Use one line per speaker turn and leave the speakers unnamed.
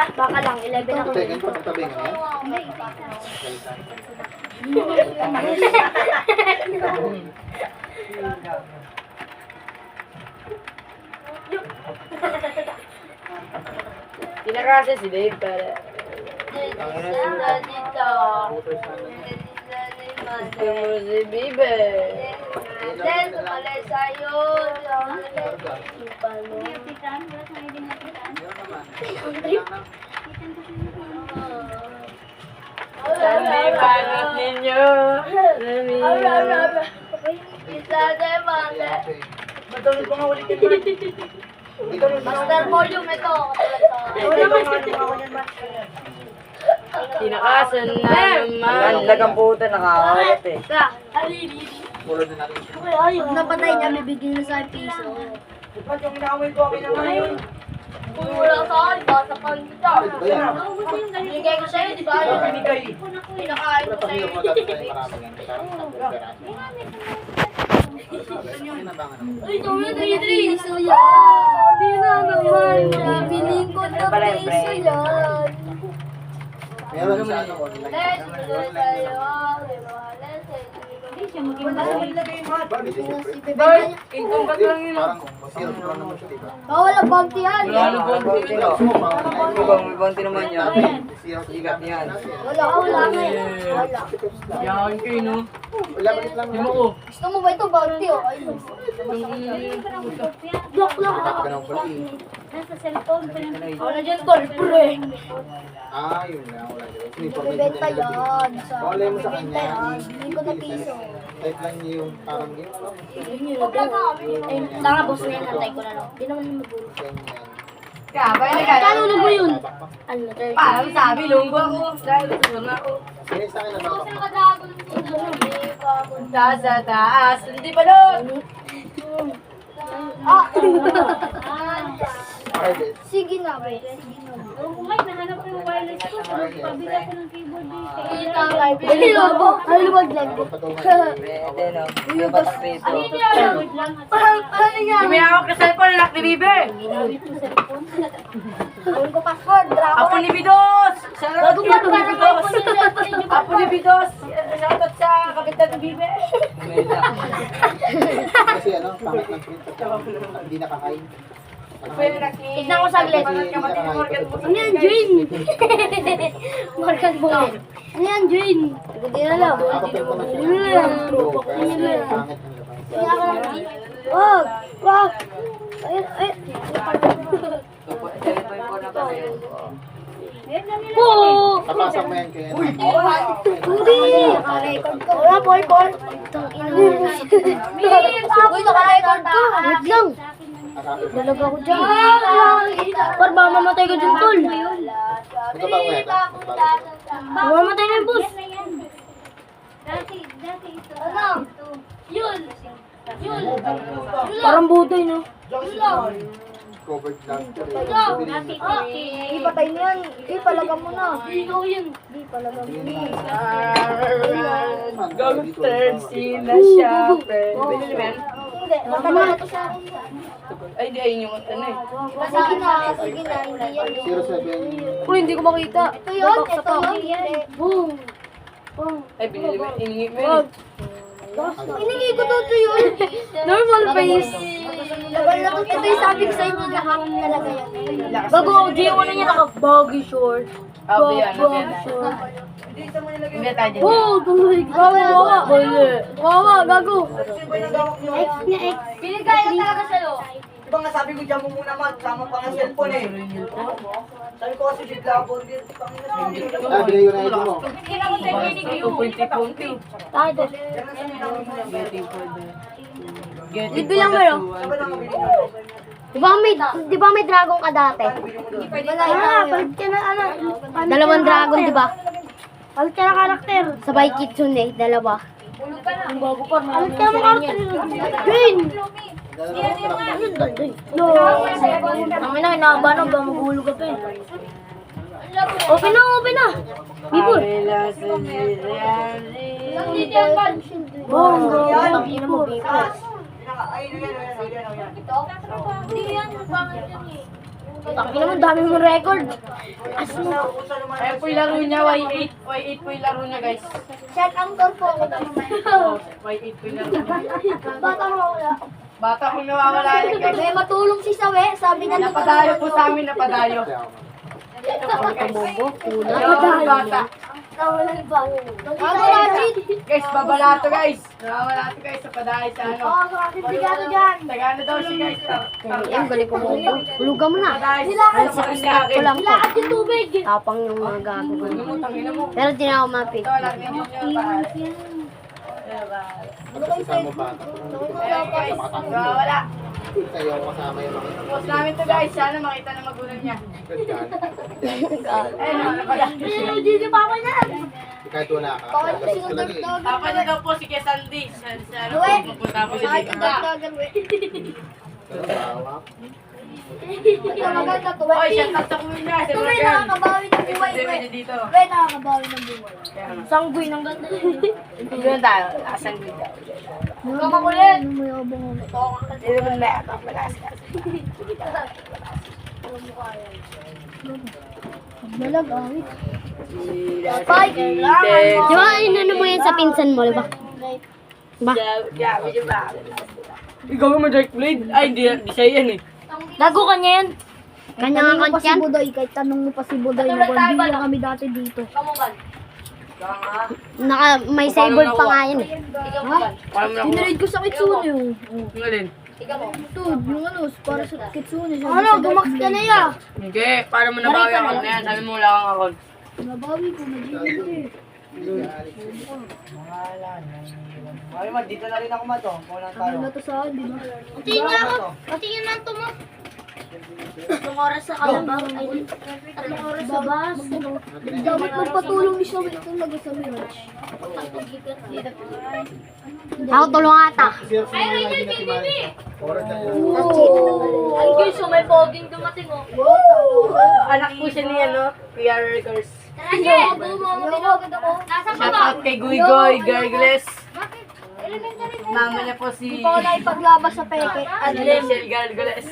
Baka lang, 11 ako.
Teka, pagtabi nga yan.
Kinakasya si Dave para... Gusto mo si Bibe.
Then, tumalay sa'yo.
Sandy, banat ninyo.
Isa de male.
Matulog ko nga ulit yun.
Master volume ito.
Kinakasan na naman.
Ganda kang puta, nakakalat eh.
Sa,
Pulo din natin.
Pag napatay niya, bibigyan na sa piso.
Ba't yung inaaway ko, akin na ngayon?
Kung wala sa akin, basta pang kita.
Ito yan.
Binigay ko sa'yo, di ba?
Ano binigay?
Pinakain ko
pa
sa'yo.
yung.
Uy, ito yung 3 piso yan. Sabi na naman niya, biling ko na piso yan.
Meron sa ano online.
Let's go.
To lang naman siya, di ba?
Oh, wala bounty yan.
Wala na.
Bounty no.
Gusto mo, parang
Di ba, may bounty naman yan. Sigat yan.
Wala, wala nga yan. Wala.
Yan kayo, no?
Wala maliit lang.
Ako.
Gusto mo ba ito bounty oh? Block lang.
Balik.
Nasa cellphone pa lang. Oh, nandiyan tol, pre.
Ah, yun na. Wala. Siniforme
Bibenta yan. Sa,
Bawal mo sa kanya.
Biling ko na piso.
Type lang yung parang yun. ano?
Ay, tanga boss na yan, hantay ko na lang. Hindi naman magulo.
Kabay na kaya.
Kano mo yun? Ano, 30.
Parang sabi, lunggo ako. Dahil na ako.
Sino sa akin na?
Punta sa taas. Hindi pa doon.
Ah!
Di.
Sige na, be. Sige na. Dali lobo. Ay, luwag lang.
Pwede no. Yung batak rito.
Parang, ano yan?
May hawak na cellphone, anak ni Bibe.
Gawin ko password. Draco.
Apo ni Bidos. Shoutout Apo ni Bidos. Apo ni Bidos. Shoutout sa kapitan ni Bibe.
Kasi ano, pangit ng print. Hindi nakakain.
Tignan ko saglit. Ano yan, Jane? Morgan mo. Ano yan, Jane? Hindi na lang. Hindi na lang. Hindi na lang. Wag! Wag!
Ba yun?
Po!
Kapasok mo yan kaya.
Hindi! Naka-record ko. Wala, boy, boy. Uy. Wait lang. Dalaga ko dyan. Par, baka mamatay ka dyan, tol.
Ito ba yan?
Baka mamatay na yung. Ano? Yun. Yun. Parang buday, no?
Covered lang.
Hindi, patay na yan. Hindi, palaga mo na. Ikaw yun. Hindi, palaga mo na.
Scene na siya.
Hindi, matagal na to sa akin.
Ay, di ayun yung ano eh.
Sige na, sige na, hindi yan.
Zero seven.
Kung hindi ko makita.
Ito yun, ito yun. Boom. Boom.
Ay, binili mo. Iningi mo yun.
Hiningi ko to to yun. Normal face. Ito yung sabi ko sa inyo, lahat talaga yan. Bago ako, J1 na niya naka-baggy short.
Abi yan.
short.
Hindi tayo dyan.
Oh, tuloy. Gago, wawa. Wawa, gago. X na X. Pinigaya talaga sa'yo.
Diba nga sabi ko dyan mo muna man, sama pa nga cellphone eh. Sabi ko kasi bigla ako, hindi, pangina
Ah, binigay ko na ito mo.
Punti-punti.
Tayo.
Get
Libre lang meron. Di ba may, di ba may dragon ka dati? Ah, palit ka na, ano, Dalawang dragon, di ba? Palit ka na karakter. Sabay kitsune, dalawa. Ang bago pa. Palit ka na karakter. Green! No. Ang ina, inaba na, ba magulo ka pa eh. Open na, open na! Bibol!
Kabila sa biryani.
Bong, ang ina mo, bibol. Taki naman, dami mong record.
Ayan po yung laro niya, Y8. Y8 po yung laro niya, guys.
Shut ang door po ako
Oh, Y8 po yung laro niya.
Bata mo wala.
Bata kong nawawala yan, guys.
May matulong si Sawe, sabi na
Napadayo po sa amin, napadayo.
Bobo, kuna.
Yung bata.
Nawalan ba? Ano
Guys, babala to, guys. Nawawala to, guys, sa padayo sa ano.
Oo, sa akin bigyan dyan.
Tagano daw siya, guys.
Ayun, balik ko mo. Hulugan mo na.
Padayo sa
Start ko lang to.
Lahat
yung tubig. Tapang yung mga gago.
Tangina mo.
Pero di na ako mapit.
Ito, rin yung taas.
Kasama ba?
Ayan, guys. Nawawala.
Sa'yo kasama yung mga
Post namin to, guys. Sana makita ng magulang niya.
Ganyan.
Ayun, napadayo siya.
Hindi pa ako yan.
Kahit wala ka. eh.
Papa niya daw po si Kuya Sandy. Sa sa ano po, pupunta po siya dito.
Trabaho.
Hindi ka maganda to.
Oy, shout out sa kuya niya. Si
Tuloy
Morgan.
nakakabawi ng buhay. Pre.
niya dito.
Pre, nakakabawi ng buhay. Sanggoy ng ganda.
Doon tayo. Asan dito?
Mga makulit. May abang ako.
Hindi naman na ako. Malakas ka.
Malag, awit.
Fight!
Di ba, inano mo yan sa pinsan mo, di ba? Ba?
Ikaw mo Dark Blade? Ay, hindi, hindi siya yan eh.
Lago ka niya yan. Kanya nga
pa si. Budoy, kahit tanong mo pa si Budoy, nagwalbiya kami dati dito.
Naka, may cyborg pa nga yan eh.
Na ako.
Dinarade ko sa Kitsune yung.
Yung alin?
Ito, yung ano, para sa Kitsune.
Ano, gumax ka na yan.
Hindi, para mo nabawi ako na yan. Sabi mo wala kang ako.
Nabawi ko, nag-iinit eh.
Mami, ma, dito na rin ako mato. Kulang tayo.
Ano na to sa akin, di ba?
Tingin nga ako. Patingin lang to mo. Tatlong oras sa kalabaw. Ay, tatlong oras sa bus.
Dapat magpatulong ni Shawit talaga sa Mirage.
Ako tulong ata.
Ay, Ranger KBB! Yun.
Ang guys, so may poging dumating oh.
Anak po siya ni ano, Kuya Records. Shout out kay Guigoy Gargles. Mama niya po si
Ikaw na ipaglabas sa peke.
Michelle Gargles.